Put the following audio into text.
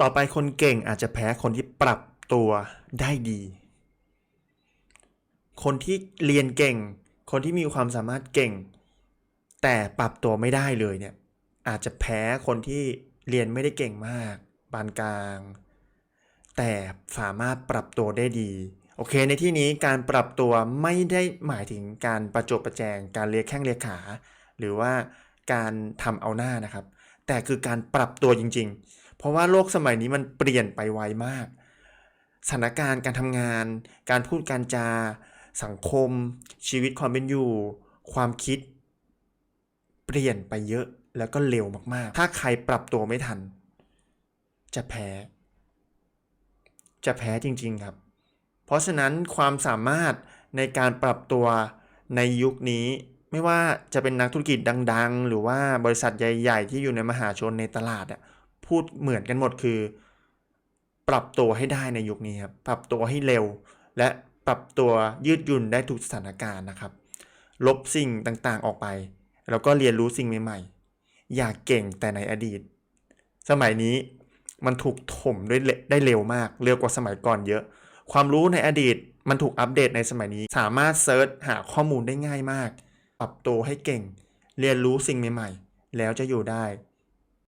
ต่อไปคนเก่งอาจจะแพ้คนที่ปรับตัวได้ดี คนที่เรียนเก่ง คนที่มีความสามารถเก่ง แต่ปรับตัวไม่ได้เลยเนี่ย อาจจะแพ้คนที่เรียนไม่ได้เก่งมากปานกลาง แต่สามารถปรับตัวได้ดี โอเค ในที่นี้การปรับตัวไม่ได้หมายถึงการประจบประแจง การเลียแข้งเลียขา หรือว่าการทำเอาหน้านะครับ แต่คือการปรับตัวจริง ๆ เพราะว่าโลกสมัยนี้มันเปลี่ยนไปไวมาก สถานการณ์การทำงาน การพูดการจา สังคม ชีวิตความเป็นอยู่ ความคิด เปลี่ยนไปเยอะแล้วก็เร็วมากๆ ถ้าใครปรับตัวไม่ทัน จะแพ้ จะแพ้จริง ๆครับ เพราะฉะนั้นความสามารถในการปรับตัวในยุคนี้ไม่ว่าจะเป็นนักธุรกิจดัง ๆ หรือว่าบริษัทใหญ่ ๆ ที่อยู่ในมหาชนในตลาดอะ พูดเหมือนกันหมดคือ ปรับตัวให้ได้ในยุคนี้ครับ ปรับตัวให้เร็ว และปรับตัวยืดหยุ่นได้ทุกสถานการณ์นะครับ ลบสิ่งต่างๆออกไป แล้วก็เรียนรู้สิ่งใหม่ๆ อย่ากเก่งแต่ในอดีต สมัยนี้มันถูกถมด้วยเร็วได้เร็วมาก เร็วกว่าสมัยก่อนเยอะ ความรู้ในอดีตมันถูกอัปเดตในสมัยนี้ สามารถเซิร์ชหาข้อมูลได้ง่ายมาก ปรับตัวให้เก่ง เรียนรู้สิ่งใหม่ ๆ แล้วจะอยู่ได้